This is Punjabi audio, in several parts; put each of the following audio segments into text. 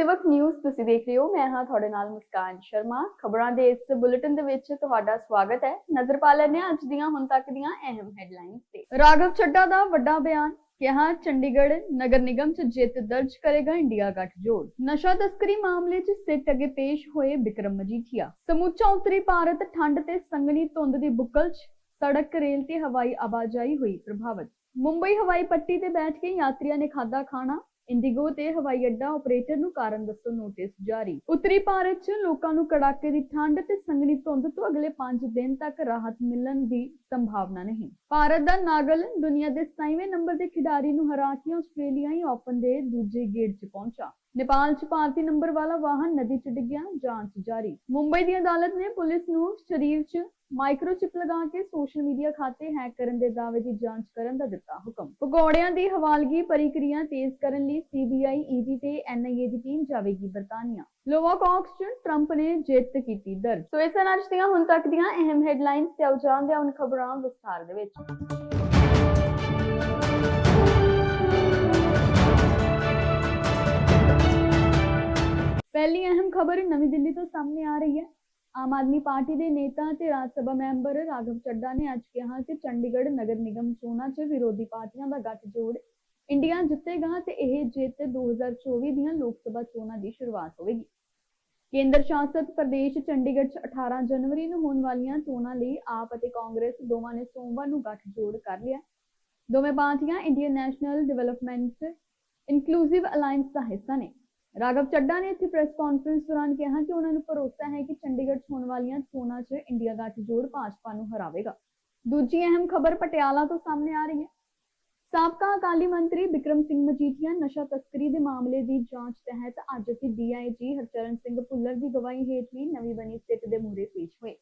ਸੇਵਕ ਨਿਊਜ਼ ਤੁਸੀਂ ਦੇਖ ਰਹੇ ਹੋ। ਮੈਂ ਹਾਂ ਤੁਹਾਡੇ ਨਾਲ ਮੁਸਕਾਨ ਸ਼ਰਮਾ। ਖਬਰਾਂ ਦੇ ਇਸ ਬੁਲੇਟਿਨ ਦੇ ਵਿੱਚ ਤੁਹਾਡਾ ਸਵਾਗਤ ਹੈ। ਨਜ਼ਰ ਪਾ ਲੈਂਦੇ ਅੱਜ ਦੀਆਂ, ਹੁਣ ਤੱਕ ਦੀਆਂ ਅਹਿਮ ਹੈਡਲਾਈਨਸ ਤੇ। ਰਾਘਵ ਚੱਡਾ ਦਾ ਵੱਡਾ ਬਿਆਨ, ਕਿਹਾ ਚੰਡੀਗੜ੍ਹ ਨਗਰ ਨਿਗਮ 'ਚ ਜਿੱਤ ਦਰਜ ਕਰੇਗਾ ਇੰਡੀਆ ਗੱਠਜੋੜ ਨਸ਼ਾ ਤਸਕਰੀ ਮਾਮਲੇ 'ਚ ਸਿੱਟ ਅੱਗੇ ਪੇਸ਼ ਹੋਏ ਵਿਕਰਮ ਮਜੀਠੀਆ। ਸਮੁੱਚਾ ਉੱਤਰੀ ਭਾਰਤ ਠੰਡ ਤੇ ਸੰਘਣੀ ਧੁੰਦ ਦੀ ਬੁੱਕਲ 'ਚ ਸੜਕ, ਰੇਲ ਤੇ ਹਵਾਈ ਆਵਾਜਾਈ ਹੋਈ ਪ੍ਰਭਾਵਿਤ। ਮੁੰਬਈ ਹਵਾਈ ਪੱਟੀ ਤੇ ਬੈਠ ਕੇ ਯਾਤਰੀਆਂ ਨੇ ਖਾਦਾ ਖਾਣਾ। ਇੰਡੀਗੋ ਤੇ ਹਵਾਈ ਅੱਡਾ ਆਪਰੇਟਰ ਨੂੰ ਕਾਰਨ ਦੱਸੋ ਨੋਟਿਸ ਜਾਰੀ। ਉੱਤਰੀ ਭਾਰਤ 'ਚ ਲੋਕਾਂ ਨੂੰ ਕੜਾਕੇ ਦੀ ਠੰਡ ਤੇ ਸੰਘਣੀ ਧੁੰਦ ਤੋਂ ਅਗਲੇ 5 ਦਿਨ ਤੱਕ ਰਾਹਤ ਮਿਲਣ ਦੀ ਸੰਭਾਵਨਾ ਨਹੀਂ। ਭਾਰਤ ਦਾ ਨਾਗਲ ਦੁਨੀਆ ਦੇ 27ਵੇਂ ਨੰਬਰ ਦੇ ਖਿਡਾਰੀ ਨੂੰ ਹਰਾ ਕੇ ਆਸਟ੍ਰੇਲੀਆਈ ਓਪਨ ਦੇ ਦੂਜੇ ਗੇੜ 'ਚ ਪਹੁੰਚਾ। ਨੇਪਾਲ 'ਚ ਭਾਰਤੀ ਨੰਬਰ ਵਾਲਾ ਵਾਹਨ ਨਦੀ 'ਚ ਡਿੱਗਿਆ, ਜਾਂਚ ਜਾਰੀ। ਮੁੰਬਈ ਦੀ ਅਦਾਲਤ ਨੇ ਪੁਲਿਸ ਨੂੰ ਸਰੀਰ 'ਚ ਮਾਈਕ੍ਰੋਚਿਪ ਲਗਾ ਕੇ ਸੋਸ਼ਲ ਮੀਡੀਆ ਖਾਤੇ ਹੈਕ ਕਰਨ ਦੇ ਦਾਅਵੇ ਦੀ ਜਾਂਚ ਕਰਨ ਦਾ ਦਿੱਤਾ ਹੁਕਮ। ਪਕੌੜਿਆਂ ਦੀ ਹਵਾਲਗੀ ਪ੍ਰਕਿਰਿਆ ਤੇਜ਼ ਕਰਨ ਲਈ ਸੀਬੀਆਈ ਈਡੀ ਤੇ ਐਨਆਈਏ ਦੀ ਟੀਮ ਜਾਵੇਗੀ ਬਰਤਾਨੀਆ। ਲੋਵਾ ਕਾਕਸ 'ਚ ਟਰੰਪ ਨੇ ਜਿੱਤ ਕੀਤੀ ਦਰਜ। ਸੋ ਇਸ ਨਾਲ ਅੱਜ ਦੀਆਂ ਹੁਣ ਤੱਕ ਦੀਆਂ ਅਹਿਮ ਹੈਡਲਾਈਨਸ ਤੇ ਆਓ ਜਾਣਦੇ ਹੁਣ ਖਬਰਾਂ ਵਿਸਥਾਰ ਦੇ ਵਿੱਚ। ਪਹਿਲੀ ਅਹਿਮ ਖਬਰ ਨਵੀਂ ਦਿੱਲੀ ਤੋਂ ਸਾਹਮਣੇ ਆ ਰਹੀ ਹੈ। ਆਮ ਆਦਮੀ ਪਾਰਟੀ ਦੇ ਨੇਤਾ ਤੇ ਰਾਜ ਸਭਾ ਮੈਂਬਰ ਰਾਘਵ ਚੱਡਾ ਨੇ ਅੱਜ ਕਿਹਾ ਕਿ ਚੰਡੀਗੜ੍ਹ ਨਗਰ ਨਿਗਮ ਚੋਣਾਂ 'ਚ ਵਿਰੋਧੀ ਪਾਰਟੀਆਂ ਦਾ ਗੱਠਜੋੜ, ਇੰਡੀਆ ਜਿੱਤੇਗਾ ਤੇ ਇਹ ਜਿੱਤ 2024 ਦੀਆਂ ਲੋਕ ਸਭਾ ਚੋਣਾਂ ਦੀ ਸ਼ੁਰੂਆਤ ਹੋਵੇਗੀ। ਕੇਂਦਰ ਸ਼ਾਸਤ ਪ੍ਰਦੇਸ਼ ਚੰਡੀਗੜ੍ਹ 'ਚ 18 ਜਨਵਰੀ ਨੂੰ ਹੋਣ ਵਾਲੀਆਂ ਚੋਣਾਂ ਲਈ ਆਪ ਅਤੇ ਕਾਂਗਰਸ ਦੋਵਾਂ ਨੇ ਸੋਮਵਾਰ ਨੂੰ ਗੱਠਜੋੜ ਕਰ ਲਿਆ। ਦੋਵੇਂ ਪਾਰਟੀਆਂ Indian National Development Inclusive Alliance ਦਾ ਹਿੱਸਾ ਨੇ। ਰਾਘਵ ਚੱਡਾ ਨੇ ਇੱਥੇ ਪ੍ਰੈਸ ਕਾਨਫਰੰਸ ਦੌਰਾਨ ਕਿਹਾ ਕਿ ਉਹਨਾਂ ਨੂੰ ਭਰੋਸਾ ਹੈ ਕਿ ਚੰਡੀਗੜ੍ਹ 'ਚ ਹੋਣ ਵਾਲੀਆਂ ਚੋਣਾਂ 'ਚ ਇੰਡੀਆ ਗੱਠਜੋੜ ਭਾਜਪਾ ਨੂੰ ਹਰਾਵੇਗਾ। ਦੂਜੀ ਅਹਿਮ ਖਬਰ ਪਟਿਆਲਾ ਤੋਂ ਸਾਹਮਣੇ ਆ ਰਹੀ ਹੈ। ਸਾਬਕਾ ਅਕਾਲੀ ਮੰਤਰੀ ਵਿਕਰਮ ਸਿੰਘ ਮਜੀਠੀਆ ਨਸ਼ਾ ਤਸਕਰੀ ਦੇ ਮਾਮਲੇ ਦੀ ਜਾਂਚ ਤਹਿਤ ਅੱਜ ਅਸੀਂ ਡੀਆਈਜੀ ਹਰਚਰਨ ਸਿੰਘ ਭੁੱਲਰ ਦੀ ਗਵਾਹੀ ਹੇਠਲੀ ਨਵੀਂ ਬਣੀ ਸਿੱਟ ਦੇ ਮੂਹਰੇ ਪੇਸ਼ ਹੋਏ।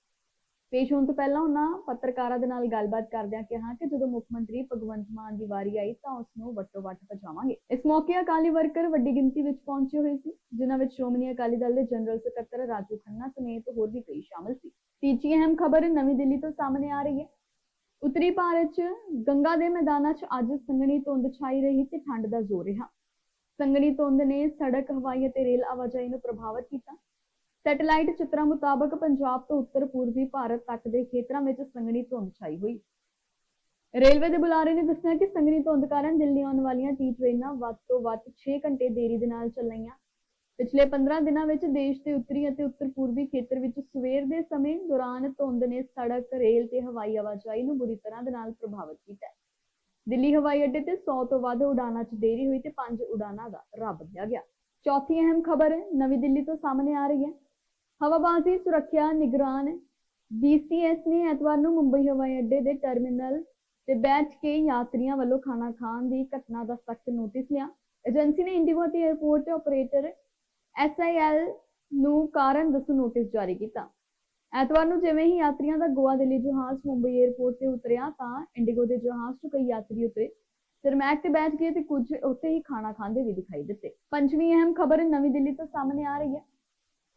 ਪੇਸ਼ ਹੋਣ ਤੋਂ ਪਹਿਲਾਂ ਉਹਨਾਂ ਪੱਤਰਕਾਰਾਂ ਦੇ ਨਾਲ ਗੱਲਬਾਤ ਕਰਦਿਆਂ ਕਿਹਾ ਕਿ ਜਦੋਂ ਮੁੱਖ ਮੰਤਰੀ ਭਗਵੰਤ ਮਾਨ ਦੀ ਵਾਰੀ ਆਈ ਤਾਂ ਉਸ ਨੂੰ ਵੱਟੋ ਵੱਟ ਪਹੁੰਚਾਵਾਂਗੇ ਇਸ ਮੌਕੇ ਅਕਾਲੀ ਵਰਕਰ ਵੱਡੀ ਗਿਣਤੀ ਵਿੱਚ ਪਹੁੰਚੇ ਹੋਏ ਸੀ, ਜਿਨ੍ਹਾਂ ਵਿੱਚ ਸ਼੍ਰੋਮਣੀ ਅਕਾਲੀ ਦਲ ਦੇ ਜਨਰਲ ਸਕੱਤਰ ਰਾਜੂ ਖੰਨਾ ਸਮੇਤ ਹੋਰ ਵੀ ਕਈ ਸ਼ਾਮਲ ਸੀ। ਤੀਜੀ ਅਹਿਮ ਖਬਰ ਨਵੀਂ ਦਿੱਲੀ ਤੋਂ ਸਾਹਮਣੇ ਆ ਰਹੀ ਹੈ। ਉੱਤਰੀ ਭਾਰਤ 'ਚ ਗੰਗਾ ਦੇ ਮੈਦਾਨਾਂ 'ਚ ਅੱਜ ਸੰਘਣੀ ਧੁੰਦ ਛਾਈ ਰਹੀ ਤੇ ਠੰਡ ਦਾ ਜ਼ੋਰ ਰਿਹਾ। ਸੰਘਣੀ ਧੁੰਦ ਨੇ ਸੜਕ, ਹਵਾਈ ਅਤੇ ਰੇਲ ਆਵਾਜਾਈ ਨੂੰ ਪ੍ਰਭਾਵਿਤ ਕੀਤਾ। ਸੈਟੇਲਾਈਟ ਚਿੱਤਰਾਂ ਮੁਤਾਬਕ ਪੰਜਾਬ ਤੋਂ ਉੱਤਰ ਪੂਰਬੀ ਭਾਰਤ ਤੱਕ ਦੇ ਖੇਤਰਾਂ ਵਿੱਚ ਸੰਘਣੀ ਧੁੰਦ ਛਾਈ ਹੋਈ ਰੇਲਵੇ ਦੇ ਬੁਲਾਰੇ ਨੇ ਦੱਸਿਆ ਕਿ ਸੰਘਣੀ ਧੁੰਦ ਕਾਰਨ ਦਿੱਲੀ ਆਉਣ ਵਾਲੀਆਂ ਟੀ ਟ੍ਰੇਨਾਂ ਵੱਧ ਤੋਂ ਵੱਧ 6 ਘੰਟੇ ਦੇਰੀ ਦੇ ਨਾਲ ਚੱਲੀਆਂ ਪਿਛਲੇ 15 ਦਿਨਾਂ ਵਿੱਚ ਦੇਸ਼ ਦੇ ਉੱਤਰੀ ਅਤੇ ਉੱਤਰ ਪੂਰਬੀ ਖੇਤਰ ਵਿੱਚ ਸਵੇਰ ਦੇ ਸਮੇਂ ਦੌਰਾਨ ਧੁੰਦ ਨੇ ਸੜਕ, ਰੇਲ ਤੇ ਹਵਾਈ ਆਵਾਜਾਈ ਨੂੰ ਬੁਰੀ ਤਰ੍ਹਾਂ ਦੇ ਨਾਲ ਪ੍ਰਭਾਵਿਤ ਕੀਤਾ ਦਿੱਲੀ ਹਵਾਈ ਅੱਡੇ ਤੇ 100 ਤੋਂ ਵੱਧ ਉਡਾਣਾਂ 'ਚ ਦੇਰੀ ਹੋਈ ਤੇ 5 ਉਡਾਣਾਂ ਦਾ ਰਾਹ ਬਦਲਿਆ ਗਿਆ। ਚੌਥੀ ਅਹਿਮ ਖਬਰ ਨਵੀਂ ਦਿੱਲੀ ਤੋਂ ਸਾਹਮਣੇ ਆ ਰਹੀ ਹੈ। ਹਵਾਬਾਜ਼ੀ ਸੁਰੱਖਿਆ ਨਿਗਰਾਨ BCS ਨੇ ਐਤਵਾਰ ਨੂੰ ਮੁੰਬਈ ਹਵਾਈ ਅੱਡੇ ਦੇ ਟਰਮੀਨਲ ਤੇ ਬੈਠ ਕੇ ਯਾਤਰੀਆਂ ਵੱਲੋਂ ਖਾਣਾ ਖਾਣ ਦੀ ਘਟਨਾ ਦਾ ਸਖਤ ਨੋਟਿਸ ਲਿਆ। ਏਜੰਸੀ ਨੇ ਇੰਡੀਗੋ ਤੇ 에ਅਰਪੋਰਟ ਆਪਰੇਟਰ SIL ਨੂੰ ਕਾਰਨ ਦੱਸੋ ਨੋਟਿਸ ਜਾਰੀ ਕੀਤਾ। ਐਤਵਾਰ ਨੂੰ ਜਿਵੇਂ ਹੀ ਯਾਤਰੀਆਂ ਦਾ ਗੋਆ ਦਿੱਲੀ ਜਹਾਜ਼ ਮੁੰਬਈ 에ਅਰਪੋਰਟ ਤੇ ਉਤਰਿਆ ਤਾਂ ਇੰਡੀਗੋ ਦੇ ਜਹਾਜ਼ 'ਚ ਕਈ ਯਾਤਰੀ ਉਤਰੇ ਸਰਮੈਕ ਤੇ ਬੈਠ ਗਏ ਤੇ ਕੁਝ ਉੱਥੇ ਹੀ ਖਾਣਾ ਖਾਂਦੇ ਵੀ ਦਿਖਾਈ ਦਿੱਤੇ। ਪੰਜਵੀਂ ਅਹਿਮ ਖਬਰ ਨਵੀਂ ਦਿੱਲੀ ਤੋਂ ਸਾਹਮਣੇ ਆ ਰਹੀ ਹੈ।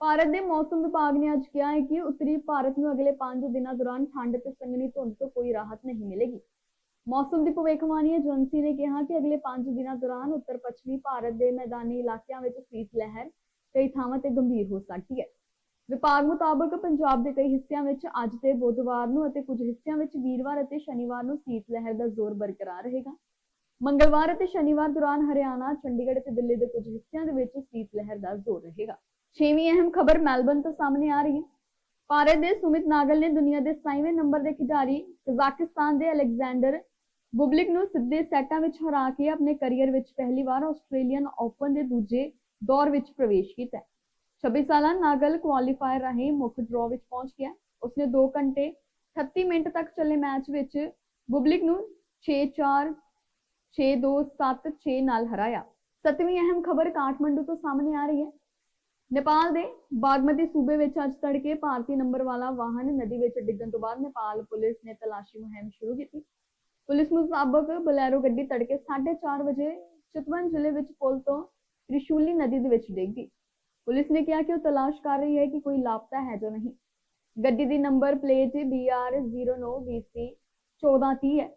ਭਾਰਤ ਦੇ ਮੌਸਮ ਵਿਭਾਗ ਨੇ ਅੱਜ ਕਿਹਾ ਹੈ ਕਿ ਉੱਤਰੀ ਭਾਰਤ ਨੂੰ ਅਗਲੇ 5 ਦਿਨਾਂ ਦੌਰਾਨ ਠੰਡ ਤੇ ਸੰਘਣੀ ਧੁੰਦ ਤੋਂ ਕੋਈ ਰਾਹਤ ਨਹੀਂ ਮਿਲੇਗੀ। ਮੌਸਮ ਦੀ ਭਵਿੱਖਬਾਣੀ ਏਜੰਸੀ ਨੇ ਕਿਹਾ ਕਿ ਅਗਲੇ 5 ਦਿਨਾਂ ਦੌਰਾਨ ਉੱਤਰ ਪੱਛਮੀ ਭਾਰਤ ਦੇ ਮੈਦਾਨੀ ਇਲਾਕਿਆਂ ਵਿੱਚ ਸੀਤ ਲਹਿਰ ਕਈ ਥਾਵਾਂ ਤੇ ਗੰਭੀਰ ਹੋ ਸਕਦੀ ਹੈ। ਵਿਭਾਗ ਮੁਤਾਬਕ ਪੰਜਾਬ ਦੇ ਕਈ ਹਿੱਸਿਆਂ ਵਿੱਚ ਅੱਜ ਤੇ ਬੁੱਧਵਾਰ ਨੂੰ ਅਤੇ ਕੁਝ ਹਿੱਸਿਆਂ ਵਿੱਚ ਵੀਰਵਾਰ ਅਤੇ ਸ਼ਨੀਵਾਰ ਨੂੰ ਸੀਤ ਲਹਿਰ ਦਾ ਜ਼ੋਰ ਬਰਕਰਾਰ ਰਹੇਗਾ। ਮੰਗਲਵਾਰ ਅਤੇ ਸ਼ਨੀਵਾਰ ਦੌਰਾਨ ਹਰਿਆਣਾ, ਚੰਡੀਗੜ੍ਹ ਅਤੇ ਦਿੱਲੀ ਦੇ ਕੁਝ ਹਿੱਸਿਆਂ ਦੇ ਵਿੱਚ ਸੀਤ ਲਹਿਰ ਦਾ ਜ਼ੋਰ ਰਹੇਗਾ। ਛੇਵੀਂ ਅਹਿਮ ਖਬਰ ਮੈਲਬਨ ਤੋਂ ਸਾਹਮਣੇ ਆ ਰਹੀ ਹੈ। ਭਾਰਤ ਦੇ ਸੁਮਿਤ ਨਾਗਲ ਨੇ ਦੁਨੀਆ ਦੇ 27ਵੇਂ ਨੰਬਰ ਦੇ ਖਿਡਾਰੀ ਕਜ਼ਾਕਿਸਤਾਨ ਦੇ ਅਲੈਗਜ਼ੈਂਡਰ ਬੁਬਲਿਕ ਨੂੰ ਸਿੱਧੇ ਸੈੱਟਾਂ ਵਿੱਚ ਹਰਾ ਕੇ ਆਪਣੇ ਕੈਰੀਅਰ ਵਿੱਚ ਪਹਿਲੀ ਵਾਰ ਆਸਟ੍ਰੇਲੀਅਨ ਓਪਨ ਦੇ ਦੂਜੇ ਦੌਰ ਵਿੱਚ ਪ੍ਰਵੇਸ਼ ਕੀਤਾ ਹੈ। 26 ਸਾਲਾ ਨਾਗਲ ਕੁਆਲੀਫਾਇਰ ਰਾਹੀਂ ਮੁੱਖ ਡਰਾਅ ਵਿੱਚ ਪਹੁੰਚ ਗਿਆ। ਉਸਨੇ 2 ਘੰਟੇ 38 ਮਿੰਟ ਤੱਕ ਚੱਲੇ ਮੈਚ ਵਿੱਚ ਬੁਬਲਿਕ ਨੂੰ 6-4, 6-2, 7-6 ਨਾਲ ਹਰਾਇਆ। ਸੱਤਵੀਂ ਅਹਿਮ ਖਬਰ ਕਾਠਮੰਡੂ ਤੋਂ ਸਾਹਮਣੇ ਆ ਰਹੀ ਹੈ। ਨੇਪਾਲ ਦੇ ਬਾਗਮਤੀ ਸੂਬੇ ਵਿੱਚ ਅੱਜ ਤੜਕੇ ਭਾਰਤੀ ਨੰਬਰ ਵਾਲਾ ਵਾਹਨ ਨਦੀ ਵਿੱਚ ਡਿੱਗਣ ਤੋਂ ਬਾਅਦ ਨੇਪਾਲ ਪੁਲਿਸ ਨੇ ਤਲਾਸ਼ੀ ਮੁਹਿੰਮ ਸ਼ੁਰੂ ਕੀਤੀ। ਪੁਲਿਸ ਮੁਤਾਬਕ ਬਲੈਰੋ ਗੱਡੀ ਤੜਕੇ 4:30 ਵਜੇ ਚਿਤਵਨ ਜ਼ਿਲ੍ਹੇ ਵਿੱਚ ਪੁਲ ਤੋਂ ਤ੍ਰਿਸ਼ੂਲੀ ਨਦੀ ਦੇ ਵਿੱਚ ਡਿੱਗ ਗਈ। ਪੁਲਿਸ ਨੇ ਕਿਹਾ ਕਿ ਉਹ ਤਲਾਸ਼ ਕਰ ਰਹੀ ਹੈ ਕਿ ਕੋਈ ਲਾਪਤਾ ਹੈ ਜਾਂ ਨਹੀਂ। ਗੱਡੀ ਦੀ ਨੰਬਰ ਪਲੇਟ BR09BC 1430 ਹੈ।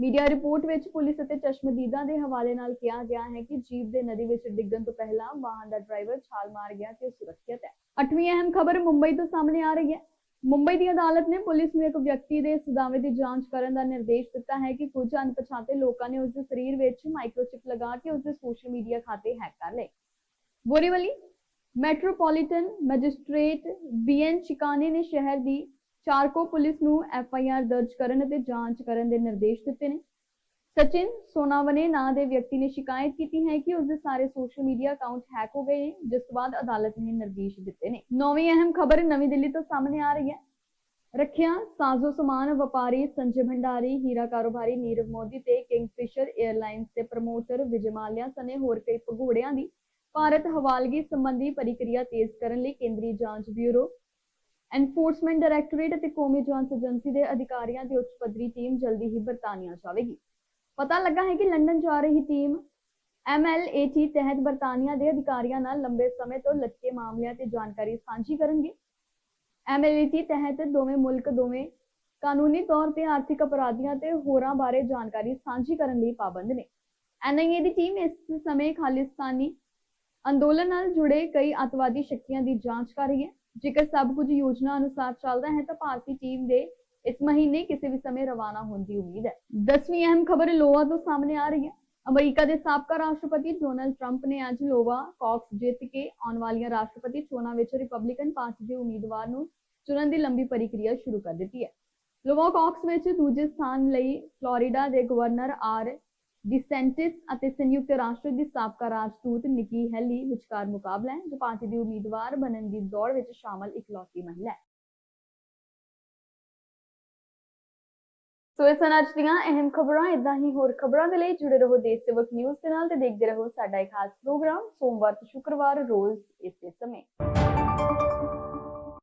ਮੀਡੀਆ ਰਿਪੋਰਟ ਵਿੱਚ ਪੁਲਿਸ ਅਤੇ ਚਸ਼ਮਦੀਦਾਂ ਦੇ ਹਵਾਲੇ ਨਾਲ ਕਿਹਾ ਗਿਆ ਹੈ ਕਿ ਜੀਪ ਦੇ ਨਦੀ ਵਿੱਚ ਡਿੱਗਣ ਤੋਂ ਪਹਿਲਾਂ ਵਾਹਨ ਦਾ ਡਰਾਈਵਰ ਛਾਲ ਮਾਰ ਗਿਆ ਤੇ ਸੁਰੱਖਿਅਤ ਹੈ। ਅੱਠਵੀਂ ਅਹਿਮ ਖਬਰ ਮੁੰਬਈ ਤੋਂ ਸਾਹਮਣੇ ਆ ਰਹੀ ਹੈ। ਮੁੰਬਈ ਦੀ ਅਦਾਲਤ ਨੇ ਪੁਲਿਸ ਨੂੰ ਇੱਕ ਵਿਅਕਤੀ ਦੇ ਇਸ ਦੀ ਜਾਂਚ ਕਰਨ ਦਾ ਨਿਰਦੇਸ਼ ਦਿੱਤਾ ਹੈ ਕਿ ਕੁਝ ਅਣਪਛਾਤੇ ਲੋਕਾਂ ਨੇ ਉਸ ਦੇ ਸਰੀਰ ਵਿੱਚ ਮਾਈਕਰੋਚਿਪ ਲਗਾ ਕੇ ਉਸ ਦੇ ਸੋਸ਼ਲ ਮੀਡੀਆ ਖਾਤੇ ਹੈਕ ਕਰ ਲਏ। Borivali metropolitan magistrate BN Shikane ਨੇ ਸ਼ਹਿਰ ਦੀ ਚਾਰਕੋ ਪੁਲਿਸ ਨੂੰ ਐਫਆਈਆਰ ਦਰਜ ਕਰਨ ਅਤੇ ਜਾਂਚ ਕਰਨ ਦੇ ਨਿਰਦੇਸ਼ ਦਿੱਤੇ ਨੇ। ਸਚਿਨ ਸੋਨਾਵਨੇ ਨਾਂ ਦੇ ਵਿਅਕਤੀ ਨੇ ਸ਼ਿਕਾਇਤ ਕੀਤੀ ਹੈ ਕਿ ਉਸ ਦੇ ਸਾਰੇ ਸੋਸ਼ਲ ਮੀਡੀਆ ਅਕਾਊਂਟ ਹੈਕ ਹੋ ਗਏ ਜਿਸ ਤੋਂ ਬਾਅਦ ਅਦਾਲਤ ਨੇ ਨਿਰਦੇਸ਼ ਦਿੱਤੇ ਨੇ। ਨੌਵੀਂ ਅਹਿਮ ਖਬਰ ਨਵੀਂ ਦਿੱਲੀ ਤੋਂ ਸਾਹਮਣੇ ਆ ਰਹੀ ਹੈ। ਰੱਖਿਆ, ਸਾਜ਼ੋ ਸਮਾਨ, ਵਪਾਰੀ ਸੰਜੇ ਭੰਡਾਰੀ, ਹੀਰਾ ਕਾਰੋਬਾਰੀ ਨੀਰਵ ਮੋਦੀ ਤੇ ਕਿੰਗਫਿਸ਼ਰ 에ਅਰਲਾਈਨਸ ਦੇ ਪ੍ਰਮੋਟਰ ਵਿਜੇ ਮਾਲਿਆ ਸਨੇ ਹੋਰ ਕਈ ਭਗੋੜਿਆਂ ਦੀ ਭਾਰਤ ਹਵਾਲਗੀ ਸੰਬੰਧੀ ਪ੍ਰਕਿਰਿਆ ਤੇਜ਼ ਕਰਨ ਲਈ ਕੇਂਦਰੀ ਜਾਂਚ ਬਿਊਰੋ ਐਨਫੋਰਸਮੈਂਟ ਡਾਇਰੈਕਟੋਰੇਟ ਅਤੇ ਕੌਮੀ ਜਾਂਚ ਏਜੰਸੀ ਦੇ ਅਧਿਕਾਰੀਆਂ ਦੀ ਉੱਚ ਪੱਧਰੀ ਟੀਮ ਜਲਦੀ ਹੀ ਬਰਤਾਨੀਆ ਜਾਵੇਗੀ। ਪਤਾ ਲੱਗਾ ਹੈ ਕਿ ਲੰਡਨ ਜਾ ਰਹੀ ਟੀਮ MLAT ਤਹਿਤ ਬਰਤਾਨੀਆ ਦੇ ਅਧਿਕਾਰੀਆਂ ਨਾਲ ਲੰਬੇ ਸਮੇਂ ਤੋਂ ਲਟਕੇ ਮਾਮਲਿਆਂ ਤੇ ਜਾਣਕਾਰੀ ਸਾਂਝੀ ਕਰਨਗੇ। MLAT ਤਹਿਤ ਦੋਵੇਂ ਮੁਲਕ ਦੋਵੇਂ ਕਾਨੂੰਨੀ ਤੌਰ ਤੇ ਆਰਥਿਕ ਅਪਰਾਧੀਆਂ ਤੇ ਹੋਰਾਂ ਬਾਰੇ ਜਾਣਕਾਰੀ ਸਾਂਝੀ ਕਰਨ ਲਈ ਪਾਬੰਦ ਨੇ। NIA ਦੀ ਟੀਮ ਇਸ ਸਮੇਂ ਖਾਲਿਸਤਾਨੀ ਅੰਦੋਲਨ ਨਾਲ ਜੁੜੇ ਕਈ ਅਤਵਾਦੀ ਸ਼ਕਤੀਆਂ ਦੀ ਜਾਂਚ ਕਰ ਰਹੀ ਹੈ। ਜੇਕਰ ਸਭ ਕੁਝ ਯੋਜਨਾ ਅਨੁਸਾਰ ਚੱਲਦਾ ਹੈ ਤਾਂ ਭਾਰਤੀ ਟੀਮ ਦੇ ਇਸ ਮਹੀਨੇ ਕਿਸੇ ਵੀ ਸਮੇਂ ਰਵਾਨਾ ਹੋਣ ਦੀ ਉਮੀਦ ਹੈ। 10ਵੀਂ ਅਹਿਮ ਖਬਰ ਲੋਆ ਤੋਂ ਸਾਹਮਣੇ ਆ ਰਹੀ ਹੈ। ਅਮਰੀਕਾ ਦੇ ਸਾਬਕਾ ਰਾਸ਼ਟਰਪਤੀ ਡੋਨਾਲਡ ਟਰੰਪ ਨੇ ਅੱਜ ਲੋਵਾ ਕਾਕਸ ਜਿੱਤ ਕੇ ਆਉਣ ਵਾਲੀਆਂ ਰਾਸ਼ਟਰਪਤੀ ਚੋਣਾਂ ਵਿੱਚ ਰਿਪਬਲਿਕਨ ਪਾਰਟੀ ਦੇ ਉਮੀਦਵਾਰ ਨੂੰ ਚੁਣਨ ਦੀ ਲੰਬੀ ਪ੍ਰਕਿਰਿਆ ਸ਼ੁਰੂ ਕਰ ਦਿੱਤੀ ਹੈ। ਲੋਵਾ ਕਾਕਸ ਵਿੱਚ ਦੂਜੇ ਸਥਾਨ ਲਈ ਫਲੋਰੀਡਾ ਦੇ ਗਵਰਨਰ ਆਰ ਡਿਸੈਂਟਿਸ ਅਤੇ ਸੰਯੁਕਤ ਰਾਸ਼ਟਰ ਦੀ ਸਾਬਕਾ ਰਾਜਦੂਤ ਨਿੱਕੀ ਹੈਲੀ ਵਿਚਕਾਰ ਮੁਕਾਬਲਾ ਹੈ, ਜੋ ਪਾਰਟੀ ਦੀ ਉਮੀਦਵਾਰ ਬਣਨ ਦੀ ਦੌੜ ਵਿੱਚ ਸ਼ਾਮਲ ਇਕਲੌਤੀ ਮਹਿਲਾ ਹੈ। ਸੋ ਇਹ ਸਨ ਦੀਆਂ ਅਹਿਮ ਖਬਰਾਂ ਇਦਾਂ ਹੀ ਹੋਰ ਖਬਰਾਂ ਦੇ ਲਈ ਜੁੜੇ ਰਹੋ ਦੇਸ਼ ਸੇਵਕ ਨਿਊਜ਼ ਦੇ ਨਾਲ ਤੇ ਦੇਖਦੇ ਰਹੋ ਸਾਡਾ ਇੱਕ ਖਾਸ ਪ੍ਰੋਗਰਾਮ ਸੋਮਵਾਰ ਤੋਂ ਸ਼ੁੱਕਰਵਾਰ ਰੋਜ਼ ਇਸੇ ਸਮੇਂ।